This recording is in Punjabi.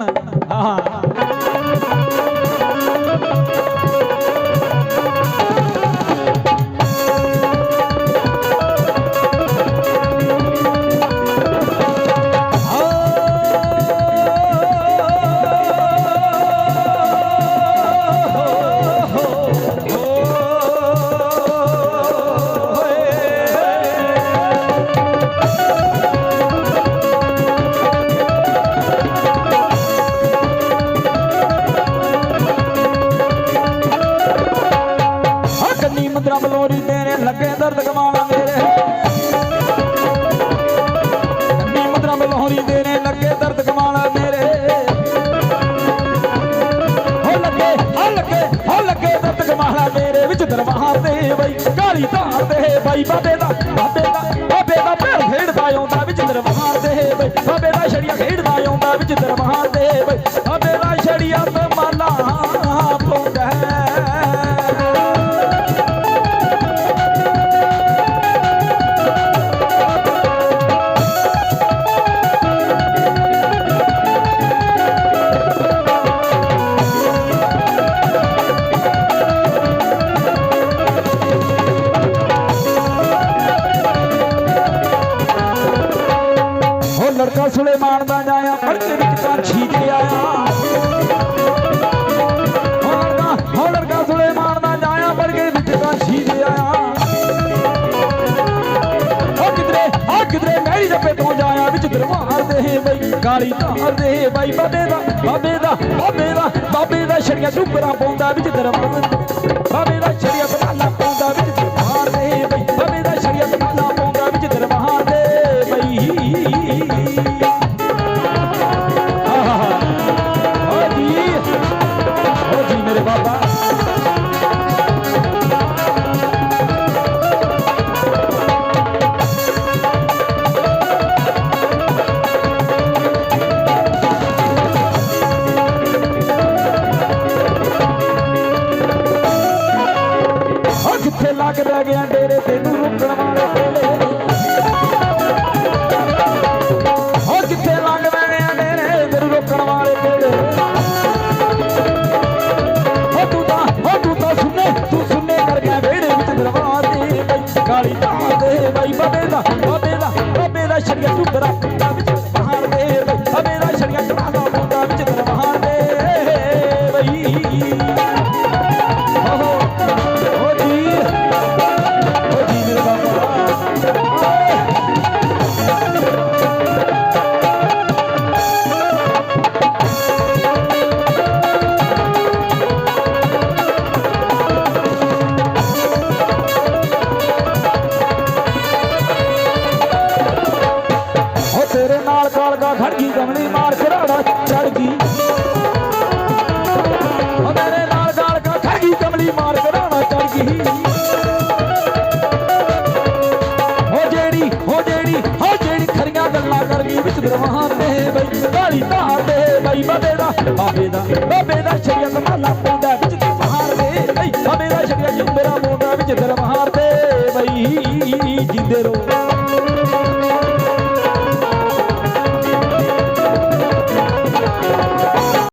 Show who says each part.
Speaker 1: ਹਾਂ ਨੀਮ ਕੰਨੀ ਮੰਦਰਾ ਤੇਰੇ ਲੱਗੇ ਦਰਦ ਕਮਾਣਾ ਮੇਰੇ। ਕੰਨੀ ਮੰਦਰਾ ਬਲੋਰੀ ਤੇਰੇ ਲੱਗੇ ਦਰਦ ਕਮਾਣਾ ਮੇਰੇ। ਹੋ ਲੱਗੇ ਹੋ ਲੱਗੇ ਹੋ ਲੱਗੇ ਦਰਦ ਕਮਾਣਾ ਮੇਰੇ। ਵਿੱਚ ਦਰਬਾਰ ਤੇ ਬਈ, ਕਾਲੀ ਧਾਰ ਤੇ ਬਾਈ ਬਾਬੇ ਦਾ ਬਾਬੇ ਦਾ, ਬਾਬੇ ਉਹ ਲੜਕਾ ਸੁਲੇਮਾਨ ਦਾ ਜਾਇਆ ਪੜ ਵਿੱਚ ਕਾਂਛੀ ਤੇ ਆਇਆ ਉਹ ਲੜਕਾ ਸੁਲੇਮਾਨ ਦਾ ਜਾਇਆ ਪੜ ਕੇ ਵਿੱਚ ਕਾਂਛੀ ਤੇ ਆਇਆ ਉਹ ਕਿਧਰੇ ਉਹ ਕਿਧਰੇ, ਮੈਰੀ ਜੱਪੇ ਤੋਂ ਜਾਇਆ ਵਿੱਚ ਦਰਬਾਰ ਦੇ ਬਈ, ਕਾਲੀ ਧਾਰ ਦੇ ਬਈ, ਬਾਬੇ ਦਾ ਬਾਬੇ ਦਾ ਬਾਬੇ ਦਾ ਬਾਬੇ ਦਾ ਛੜੀਆਂ ਡੁੱਬਰਾ ਪਾਉਂਦਾ ਵਿੱਚ ਦਰਬਾਰ ਓ ਲੱਗ ਬਹਿ ਗਿਆ ਡੇਰੇ ਤੈਨੂੰ ਰੁਕਣ ਵਾਲੇ ਚੜਾੜਾ ਖੜ ਗਈ ਗਮਲੀ ਮਾਰ ਚੜਾੜਾ ਚੜ ਗਈ ਉਹ ਮੇਰੇ ਨਾਲ ਗਾਲ ਕਾ ਖੜ ਗਈ ਗਮਲੀ ਮਾਰ ਚੜਾੜਾ ਚੜ ਗਈ ਹੋ ਜਿਹੜੀ ਹੋ ਜਿਹੜੀ ਹੋ ਜਿਹੜੀ ਖਰੀਆਂ ਗੱਲਾਂ ਕਰ ਗਈ ਵਿੱਚ ਦਰਵਾਹਾਂ ਤੇ ਬਈ ਕਾਲੀ ਧਾਰ ਤੇ ਬਈ, ਬਾਬੇ ਦਾ ਬਾਬੇ ਦਾ ਬਾਬੇ ਦਾ ਸ਼ਰੀਅਤ ਮਾਲਾ ਪੈਂਦਾ ਵਿੱਚ ਦੀ ਬਹਾਰ ਬਈ, ਬਾਬੇ ਦਾ ਸ਼ਰੀਅਤ ਜਿੰਦਰਾ ਮੋਂਦਾ ਵਿੱਚ ਦਰਵਾਹਾਂ ਤੇ ਬਈ, ਜਿੰਦੇ ਰੋ